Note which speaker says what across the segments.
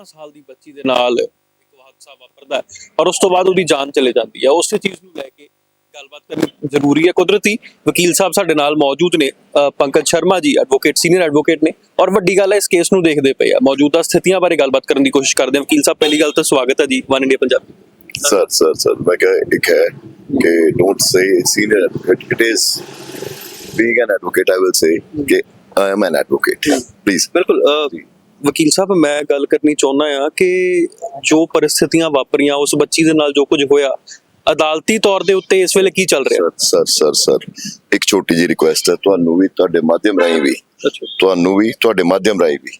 Speaker 1: 13 ਸਾਲ ਦੀ ਬੱਚੀ ਦੇ ਨਾਲ ਇੱਕ ਹਾਦਸਾ ਵਾਪਰਦਾ ਔਰ ਉਸ ਤੋਂ ਬਾਅਦ ਉਹਦੀ ਜਾਨ ਚਲੇ ਜਾਂਦੀ ਹੈ। ਉਸੇ ਚੀਜ਼ ਨੂੰ ਲੈ ਕੇ ਗੱਲਬਾਤ ਕਰਨੀ ਜ਼ਰੂਰੀ ਹੈ ਕੁਦਰਤੀ। ਵਕੀਲ ਸਾਹਿਬ ਸਾਡੇ ਨਾਲ ਮੌਜੂਦ ਨੇ Pankaj Sharma ji advocate senior advocate ਨੇ ਔਰ ਵੱਡੀ ਗੱਲ ਹੈ ਇਸ ਕੇਸ ਨੂੰ ਦੇਖਦੇ ਪਏ ਆ। ਮੌਜੂਦਾ ਸਥਿਤੀਆਂ ਬਾਰੇ ਗੱਲਬਾਤ ਕਰਨ ਦੀ ਕੋਸ਼ਿਸ਼ ਕਰਦੇ ਹਾਂ। ਵਕੀਲ ਸਾਹਿਬ ਪਹਿਲੀ ਗੱਲ ਤਾਂ ਸਵਾਗਤ ਹੈ ਜੀ one India
Speaker 2: Punjab. Sir sir sir ਮੈਂ ਕਿਹਾ ਇੱਕ ਹੈ ਕਿ don't say senior it is being an advocate I will say ਕਿ I am an advocate please
Speaker 1: ਬਿਲਕੁਲ ਵਕੀਲ ਸਾਹਿਬ ਮੈਂ ਗੱਲ ਕਰਨੀ ਚਾਹੁੰਦਾ ਆ ਕਿ ਜੋ ਪਰਿਸਥਿਤੀਆਂ ਵਾਪਰੀਆਂ ਉਸ ਬੱਚੀ ਦੇ ਨਾਲ ਜੋ ਕੁਝ ਹੋਇਆ ਅਦਾਲਤੀ ਤੌਰ ਦੇ ਉੱਤੇ ਇਸ ਵੇਲੇ ਕੀ ਚੱਲ ਰਿਹਾ?
Speaker 2: ਸਰ ਸਰ ਸਰ ਇੱਕ ਛੋਟੀ ਜਿਹੀ ਰਿਕੁਐਸਟ ਹੈ ਤੁਹਾਨੂੰ ਵੀ ਤੁਹਾਡੇ ਮਾਧਿਅਮ ਰਾਹੀਂ ਵੀ ਤੁਹਾਨੂੰ ਵੀ ਤੁਹਾਡੇ ਮਾਧਿਅਮ ਰਾਹੀਂ ਵੀ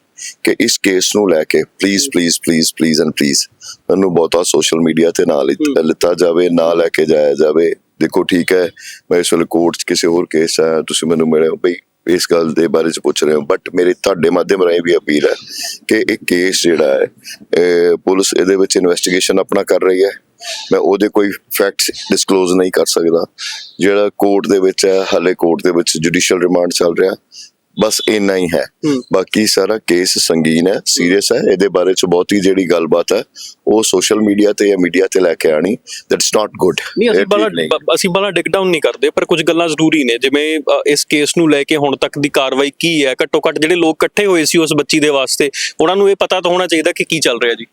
Speaker 2: ਕਿ ਇਸ ਕੇਸ ਨੂੰ ਲੈ ਕੇ please please please please and please ਮੈਨੂੰ ਬਹੁਤਾ ਸੋਸ਼ਲ ਮੀਡੀਆ ਤੇ ਨਾ। ਲਿੱਤਾ ਜਾਵੇ ਨਾ ਲੈ ਕੇ ਜਾਇਆ ਜਾਵੇ। ਦੇਖੋ ਠੀਕ ਹੈ ਮੈਂ ਇਸ ਵੇਲੇ ਕੋਰਟ 'ਚ ਕਿਸੇ ਹੋਰ ਕੇਸ ਆਇਆ ਤੁਸੀਂ ਮੈਨੂੰ ਮਿਲੇ ਹੋ ਬਈ ਇਸ ਗੱਲ ਦੇ ਬਾਰੇ ਚ ਪੁੱਛ ਰਹੇ ਹੋ। ਬਟ ਮੇਰੀ ਤੁਹਾਡੇ ਮਾਧਿਅਮ ਰਾਹੀਂ ਵੀ ਅਪੀਲ ਹੈ ਕਿ ਇਹ ਕੇਸ ਜਿਹੜਾ ਹੈ ਪੁਲਿਸ ਇਹਦੇ ਵਿੱਚ ਇਨਵੈਸਟੀਗੇਸ਼ਨ ਆਪਣਾ ਕਰ ਰਹੀ ਹੈ। ਮੈਂ ਉਹਦੇ ਕੋਈ ਫੈਕਟਸ ਡਿਸਕਲੋਜ਼ ਨਹੀਂ ਕਰ ਸਕਦਾ। ਜਿਹੜਾ ਕੋਰਟ ਦੇ ਵਿੱਚ ਹੈ, ਹਾਲੇ ਕੋਰਟ ਦੇ ਵਿੱਚ ਜੁਡੀਸ਼ੀਅਲ ਰਿਮਾਂਡ ਚੱਲ ਰਿਹਾ। ਬਸ ਇੰਨਾ ਹੀ ਹੈ।
Speaker 1: ਹੂੰ।
Speaker 2: ਬਾਕੀ ਸਾਰਾ ਕੇਸ ਸੰਗੀਨ ਹੈ ਸੀਰੀਅਸ ਹੈ। ਇਹਦੇ ਬਾਰੇ ਚ ਬਹੁਤੀ ਜਿਹੜੀ ਗੱਲਬਾਤ ਹੈ ਉਹ ਸੋਸ਼ਲ ਮੀਡੀਆ ਤੇ ਜਾਂ ਮੀਡੀਆ ਤੇ ਲੈ ਕੇ ਆਣੀ ਦੈਟਸ ਨਾਟ ਗੁੱਡ
Speaker 1: ਨਹੀਂ ਅਸੀਂ ਬੜਾ ਅਸੀਂ ਬੜਾ ਡਾਊਨ ਨਹੀਂ ਕਰਦੇ ਪਰ ਕੁਝ ਗੱਲਾਂ ਜ਼ਰੂਰੀ ਨੇ ਜਿਵੇਂ ਇਸ ਕੇਸ ਨੂੰ ਲੈ ਕੇ ਹੁਣ ਤੱਕ ਦੀ ਕਾਰਵਾਈ ਕੀ ਹੈ ਘੱਟੋ ਘੱਟ ਜਿਹੜੇ ਲੋਕ ਇਕੱਠੇ ਹੋਏ ਸੀ ਉਸ ਬੱਚੀ ਦੇ ਵਾਸਤੇ ਉਹਨਾਂ ਨੂੰ ਇਹ ਪਤਾ ਤਾਂ ਹੋਣਾ ਚਾਹੀਦਾ ਕਿ ਕੀ ਚੱਲ ਰਿਹਾ ਜੀ।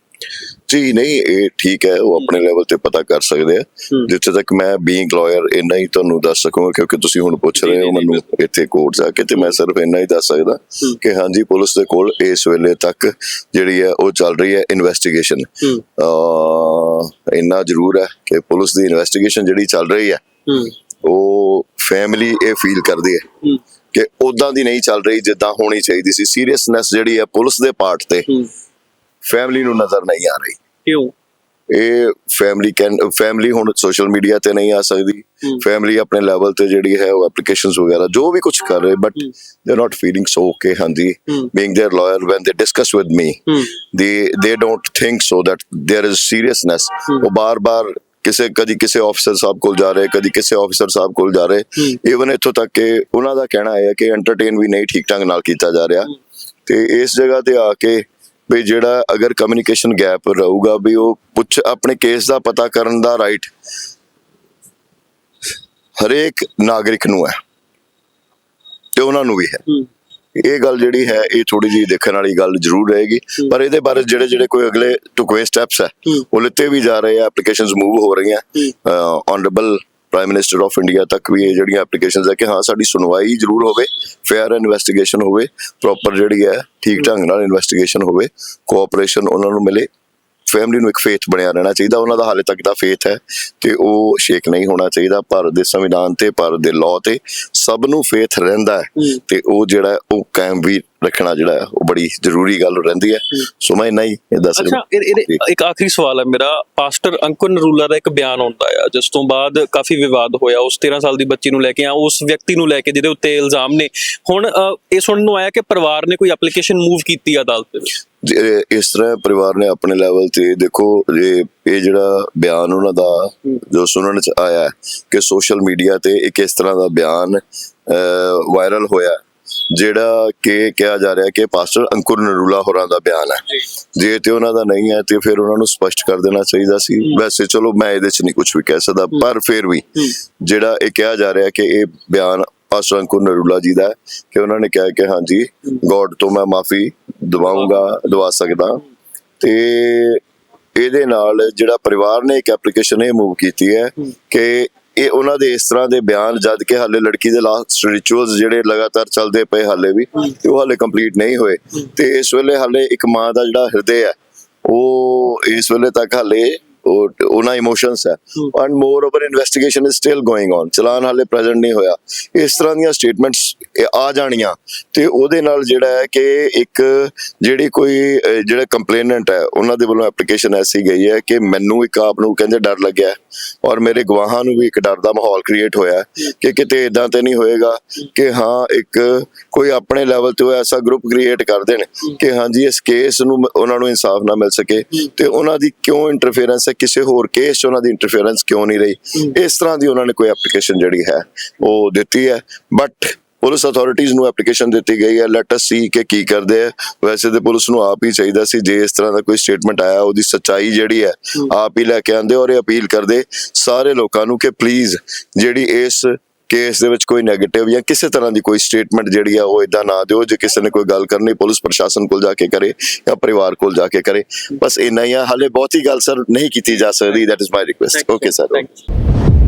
Speaker 2: ਜੀ ਨਹੀਂ ਇਹ ਠੀਕ ਹੈ ਉਹ ਆਪਣੇ ਲੈਵਲ ਤੇ ਪਤਾ ਕਰ ਸਕਦੇ ਆ। ਜਿੱਥੇ ਤੱਕ ਮੈਂ ਬੀਇੰਗ ਲਾਇਰ ਇੰਨਾ ਹੀ ਤੁਹਾਨੂੰ ਦੱਸ ਸਕੂੰਗਾ ਕਿਉਂਕਿ ਤੁਸੀਂ ਹੁਣ ਪੁੱਛ ਰਹੇ ਹੋ ਮੈਨੂੰ ਇੱਥੇ ਕੋਰਟ ਜਾ ਕੇ ਤੇ ਮੈਂ ਸਿਰਫ ਇੰਨਾ ਹੀ ਦੱਸ ਸਕਦਾ। ਕਿ ਹਾਂਜੀ ਪੁਲਿਸ ਦੇ ਕੋਲ ਇਸ ਵੇਲੇ ਤੱਕ ਜਿਹੜੀ ਹੈ ਉਹ ਚੱਲ ਰਹੀ ਹੈ ਇਨਵੈਸਟੀਗੇਸ਼ਨ ਇੰਨਾ ਜ਼ਰੂਰ ਹੈ ਕਿ ਪੁਲਿਸ ਦੀ ਇਨਵੈਸਟੀਗੇਸ਼ਨ ਜਿਹੜੀ ਚੱਲ ਰਹੀ ਹੈ ਉਹ ਫੈਮਿਲੀ ਇਹ ਫੀਲ ਕਰਦੀ ਹੈ ਕਿ ਉਦਾਂ ਦੀ ਨਹੀਂ ਚੱਲ ਰਹੀ ਜਿੱਦਾਂ ਹੋਣੀ ਚਾਹੀਦੀ ਸੀ। ਸੀਰੀਅਸਨੈਸ ਜਿਹੜੀ ਹੈ ਪੁਲਿਸ ਦੇ ਪਾਰਟ ਤੇ ਫੈਮਿਲੀ ਨੂੰ ਨਜ਼ਰ ਨਹੀਂ ਆ ਰਹੀ
Speaker 1: ਕਿਉਂ
Speaker 2: ਇਹ ਫੈਮਿਲੀ ਕੈਨ ਫੈਮਿਲੀ ਹੁਣ ਸੋਸ਼ਲ ਮੀਡੀਆ ਤੇ ਨਹੀਂ ਆ ਸਕਦੀ
Speaker 1: ਹੂੰ।
Speaker 2: ਫੈਮਿਲੀ ਆਪਣੇ ਲੈਵਲ ਤੇ ਜਿਹੜੀ ਹੈ ਉਹ ਐਪਲੀਕੇਸ਼ਨਸ ਵਗੈਰਾ ਜੋ ਵੀ ਕੁਝ ਕਰ ਰਹੇ ਬਟ
Speaker 1: ਹੂੰ।
Speaker 2: They are not feeling so okay ਹਾਂਜੀ
Speaker 1: ਹੂੰ।
Speaker 2: Being their liar when they discuss with me
Speaker 1: ਹੂੰ
Speaker 2: they they don't think so that there is seriousness
Speaker 1: ਹੂੰ।
Speaker 2: ਉਹ ਬਾਰ-ਬਾਰ ਕਿਸੇ ਕਦੀ ਕਿਸੇ ਆਫੀਸਰ ਸਾਹਿਬ ਕੋਲ ਜਾ ਰਹੇ ਕਦੀ ਕਿਸੇ ਆਫੀਸਰ ਸਾਹਿਬ ਕੋਲ ਜਾ ਰਹੇ
Speaker 1: ਹੂੰ।
Speaker 2: ਇਵਨ ਇੱਥੋਂ ਤੱਕ ਕਿ ਉਹਨਾਂ ਦਾ ਕਹਿਣਾ ਹੈ ਕਿ ਐਂਟਰਟੇਨ ਵੀ ਨਹੀਂ ਠੀਕ ਢੰਗ ਨਾਲ ਕੀਤਾ ਜਾ ਰਿਹਾ
Speaker 1: ਹੂੰ।
Speaker 2: ਤੇ ਇਸ ਜਗ੍ਹਾ ਤੇ ਆ ਕੇ ਵੀ ਜਿਹੜਾ ਅਗਰ ਕਮਿਊਨੀਕੇਸ਼ਨ ਗੈਪ ਰਹੂਗਾ ਵੀ ਉਹ ਪੁੱਛ ਆਪਣੇ ਕੇਸ ਦਾ ਪਤਾ ਕਰਨ ਦਾ ਰਾਈਟ ਹਰੇਕ ਨਾਗਰਿਕ ਨੂੰ ਹੈ ਤੇ ਉਹਨਾਂ ਨੂੰ ਵੀ ਹੈ ਇਹ ਗੱਲ ਜਿਹੜੀ ਹੈ ਇਹ ਥੋੜੀ ਜਿਹੀ ਦੇਖਣ ਵਾਲੀ ਗੱਲ ਜ਼ਰੂਰ ਰਹੇਗੀ। ਪਰ ਇਹਦੇ ਬਾਰੇ ਜਿਹੜੇ ਜਿਹੜੇ ਕੋਈ ਅਗਲੇ ਟੁਕਵੇ ਸਟੈਪਸ ਹੈ। ਉਹ ਲਿੱਤੇ ਵੀ ਜਾ ਰਹੇ ਆ ਐਪਲੀਕੇਸ਼ਨਸ ਮੂਵ ਹੋ ਰਹੀਆਂ। Honourable prime minister of India ਤੱਕ ਵੀ ਇਹ ਜਿਹੜੀਆਂ ਐਪਲੀਕੇਸ਼ਨਸ ਹੈ ਕਿ ਹਾਂ ਸਾਡੀ ਸੁਣਵਾਈ ਜ਼ਰੂਰ ਹੋਵੇ ਫੇਅਰ ਇਨਵੈਸਟੀਗੇਸ਼ਨ ਹੋਵੇ ਪ੍ਰੋਪਰ ਜਿਹੜੀ ਹੈ ਠੀਕ ਢੰਗ ਨਾਲ ਇਨਵੈਸਟੀਗੇਸ਼ਨ ਹੋਵੇ ਕੋਆਪਰੇਸ਼ਨ ਉਹਨਾਂ ਨੂੰ ਮਿਲੇ ਫੈਮਿਲੀ ਨੂੰ ਇੱਕ ਫੇਥ ਬਣਿਆ ਰਹਿਣਾ ਚਾਹੀਦਾ ਉਹਨਾਂ ਦਾ ਹਾਲੇ ਤੱਕ ਦਾ ਫੇਥ ਹੈ ਤੇ ਉਹ ਸ਼ੇਕ ਨਹੀਂ ਹੋਣਾ ਚਾਹੀਦਾ ਭਾਰਤ ਦੇ ਸੰਵਿਧਾਨ ਤੇ ਭਾਰਤ ਦੇ ਲਾਅ ਤੇ ਸਭ ਨੂੰ ਫੇਥ ਰਹਿੰਦਾ ਹੈ। ਤੇ ਉਹ ਜਿਹੜਾ ਉਹ ਕਾਇਮ ਵੀ ਰੱਖਣਾ ਜਿਹੜਾ ਹੈ, ਉਹ ਬੜੀ ਜ਼ਰੂਰੀ ਗੱਲ ਰਹਿੰਦੀ ਹੈ। ਸੋ ਮੈਂ ਨਹੀਂ ਇਹ ਦੱਸ
Speaker 1: ਇਹਦੇ ਇੱਕ ਆਖਰੀ ਸਵਾਲ ਹੈ ਮੇਰਾ। ਪਾਸਟਰ ਅੰਕੁਰ ਨਰੂਲਾ ਦਾ ਇੱਕ ਬਿਆਨ ਆਉਂਦਾ ਆ ਜਿਸ ਤੋਂ ਬਾਅਦ ਕਾਫੀ ਵਿਵਾਦ ਹੋਇਆ। ਉਸ 13 ਸਾਲ ਦੀ ਬੱਚੀ ਨੂੰ ਲੈ ਕੇ ਆ ਉਸ ਵਿਅਕਤੀ ਨੂੰ ਲੈ ਕੇ ਜਿਹਦੇ ਉੱਤੇ ਇਲਜ਼ਾਮ ਨੇ। ਹੁਣ ਇਹ ਸੁਣਨ ਨੂੰ ਆਇਆ ਕਿ ਪਰਿਵਾਰ ਨੇ ਕੋਈ ਐਪਲੀਕੇਸ਼ਨ ਮੂਵ ਕੀਤੀ ਆ ਅਦਾਲਤ ਦੇ ਵਿੱਚ
Speaker 2: ਇਸ ਤਰ੍ਹਾਂ ਪਰਿਵਾਰ ਨੇ ਆਪਣੇ ਲੈਵਲ ਤੇ ਦੇਖੋ ਇਹ ਇਹ ਜਿਹੜਾ ਬਿਆਨ ਉਹਨਾਂ ਦਾ ਜੋ ਸੁਣਨ ਚ ਆਇਆ ਹੈ ਕਿ ਸੋਸ਼ਲ ਮੀਡੀਆ ਤੇ ਇੱਕ ਇਸ ਤਰ੍ਹਾਂ ਦਾ ਬਿਆਨ ਵਾਇਰਲ ਹੋਇਆ ਜਿਹੜਾ ਕਿ ਕਿਹਾ ਜਾ ਰਿਹਾ ਕਿ ਪਾਸਟਰ ਅੰਕੁਰ ਨਰੂਲਾ ਹੋਰਾਂ ਦਾ ਬਿਆਨ ਹੈ। ਜੇ। ਤੇ ਉਹਨਾਂ ਦਾ ਨਹੀਂ ਹੈ ਤੇ ਫਿਰ ਉਹਨਾਂ ਨੂੰ ਸਪਸ਼ਟ ਕਰ ਦੇਣਾ ਚਾਹੀਦਾ ਸੀ। ਵੈਸੇ ਚਲੋ ਮੈਂ ਇਹਦੇ ਚ ਨਹੀਂ ਕੁਝ ਵੀ ਕਹਿ ਸਕਦਾ ਪਰ ਫਿਰ ਵੀ ਜਿਹੜਾ ਇਹ ਕਿਹਾ ਜਾ ਰਿਹਾ ਕਿ ਇਹ ਬਿਆਨ ਪਾਸਟਰ ਅੰਕੁਰ ਨਰੂਲਾ ਜੀ ਦਾ ਹੈ ਕਿ ਉਹਨਾਂ ਨੇ ਕਿਹਾ ਕਿ ਹਾਂਜੀ ਗੋਡ ਤੋਂ ਮੈਂ ਮਾਫੀ ਦਵਾਉਂਗਾ ਦਵਾ ਸਕਦਾ। ਤੇ ਇਹਦੇ ਨਾਲ ਜਿਹੜਾ ਪਰਿਵਾਰ ਨੇ ਇੱਕ ਐਪਲੀਕੇਸ਼ਨ ਇਹ ਮੂਵ ਕੀਤੀ ਹੈ। ਕਿ ਇਹ ਉਹਨਾਂ ਦੇ ਇਸ ਤਰ੍ਹਾਂ ਦੇ ਬਿਆਨ ਜਦ ਕਿ ਹਾਲੇ ਲੜਕੀ ਦੇ ਲਾਸਟ ਰਿਚੁਅਲਸ ਜਿਹੜੇ ਲਗਾਤਾਰ ਚੱਲਦੇ ਪਏ ਹਾਲੇ ਵੀ, ਤੇ ਉਹ ਹਾਲੇ ਕੰਪਲੀਟ ਨਹੀਂ ਹੋਏ। ਤੇ ਇਸ ਵੇਲੇ ਹਾਲੇ ਇੱਕ ਮਾਂ ਦਾ ਜਿਹੜਾ ਹਿਰਦੇ ਹੈ ਉਹ ਇਸ ਵੇਲੇ ਤੱਕ ਹਾਲੇ ਉਹਨਾਂ ਇਮੋਸ਼ਨਸ ਹੈ and moreover investigation is still going on challan ਹਾਲੇ ਪ੍ਰੈਜ਼ੈਂਟ ਨਹੀਂ ਹੋਇਆ। ਇਸ ਤਰ੍ਹਾਂ ਦੀਆਂ ਸਟੇਟਮੈਂਟਸ ਆ ਜਾਣੀਆਂ। ਤੇ ਉਹਦੇ ਨਾਲ ਜਿਹੜਾ ਹੈ ਕਿ ਇੱਕ ਜਿਹੜੀ ਕੋਈ ਜਿਹੜਾ ਕੰਪਲੇਨੈਂਟ ਹੈ, ਉਹਨਾਂ ਦੇ ਵੱਲੋਂ ਐਪਲੀਕੇਸ਼ਨ ਐਸੀ ਗਈ ਹੈ ਕਿ ਮੈਨੂੰ ਇੱਕ ਆਪ ਨੂੰ ਕਹਿੰਦੇ ਡਰ ਲੱਗਿਆ ਔਰ ਮੇਰੇ ਗਵਾਹਾਂ ਨੂੰ ਵੀ ਇੱਕ ਡਰ ਦਾ ਮਾਹੌਲ ਕ੍ਰੀਏਟ ਹੋਇਆ ਕਿ ਕਿਤੇ ਇਦਾਂ ਤੇ ਨਹੀਂ ਹੋਏਗਾ ਕਿ ਹਾਂ, ਇੱਕ ਕੋਈ ਆਪਣੇ ਲੈਵਲ ਤੇ ਉਹ ਐਸਾ ਗਰੁੱਪ ਕ੍ਰੀਏਟ ਕਰ ਦੇਣ ਕਿ ਹਾਂਜੀ, ਇਸ ਕੇਸ ਨੂੰ ਉਹਨਾਂ ਨੂੰ ਇਨਸਾਫ ਨਾ ਮਿਲ ਸਕੇ। ਤੇ ਉਹਨਾਂ ਦੀ ਕਿਉਂ ਇੰਟਰਫੇਰੈਂਸ ਹੈ? ਕਿਸੇ ਹੋਰ ਕੇਸ 'ਚ ਉਹਨਾਂ ਦੀ ਇੰਟਰਫੇਰੈਂਸ ਕਿਉਂ ਨਹੀਂ ਰਹੀ? ਇਸ ਤਰ੍ਹਾਂ ਦੀ ਉਹਨਾਂ ਨੇ ਕੋਈ ਐਪਲੀਕੇਸ਼ਨ ਜਿਹੜੀ ਹੈ, ਉਹ ਦਿੱਤੀ ਹੈ। ਬਟ ਪੁਲਿਸ ਅਥਾਰਟੀਆਂ ਨੂੰ ਐਪਲੀਕੇਸ਼ਨ ਦਿੱਤੀ ਗਈ ਹੈ। ਲੈਟ ਅਸ ਸੀ ਕਿ ਕੀ ਕਰਦੇ ਆ। ਵੈਸੇ ਤੇ ਪੁਲਿਸ ਨੂੰ ਆਪ ਹੀ ਚਾਹੀਦਾ ਸੀ ਜੇ ਇਸ ਤਰ੍ਹਾਂ ਦਾ ਕੋਈ ਸਟੇਟਮੈਂਟ ਆਇਆ ਉਹਦੀ ਸੱਚਾਈ ਜਿਹੜੀ ਹੈ ਆਪ ਹੀ ਲੈ ਕੇ ਆਂਦੇ ਔਰ ਇਹ ਅਪੀਲ ਕਰਦੇ ਸਾਰੇ ਲੋਕਾਂ ਨੂੰ ਕਿ ਪਲੀਜ਼ ਜਿਹੜੀ ਇਸ ਕੇਸ ਦੇ ਵਿੱਚ ਕੋਈ 네ਗੇਟਿਵ ਜਾਂ ਕਿਸੇ ਤਰ੍ਹਾਂ ਦੀ ਕੋਈ ਸਟੇਟਮੈਂਟ ਜਿਹੜੀ ਆ ਉਹ ਇਦਾਂ ਨਾ ਦਿਓ। ਜੇ ਕਿਸੇ ਨੇ ਕੋਈ ਗੱਲ ਕਰਨੀ ਪੁਲਿਸ ਪ੍ਰਸ਼ਾਸਨ ਕੋਲ ਜਾ ਕੇ ਕਰੇ ਜਾਂ ਪਰਿਵਾਰ ਕੋਲ ਜਾ ਕੇ ਕਰੇ। ਬਸ ਇੰਨਾ ਹੀ ਆ। ਹਾਲੇ ਬਹੁਤੀ ਗੱਲ ਸਰ ਨਹੀਂ ਕੀਤੀ ਜਾ ਸਕਦੀ। That is my request okay sir
Speaker 1: thank you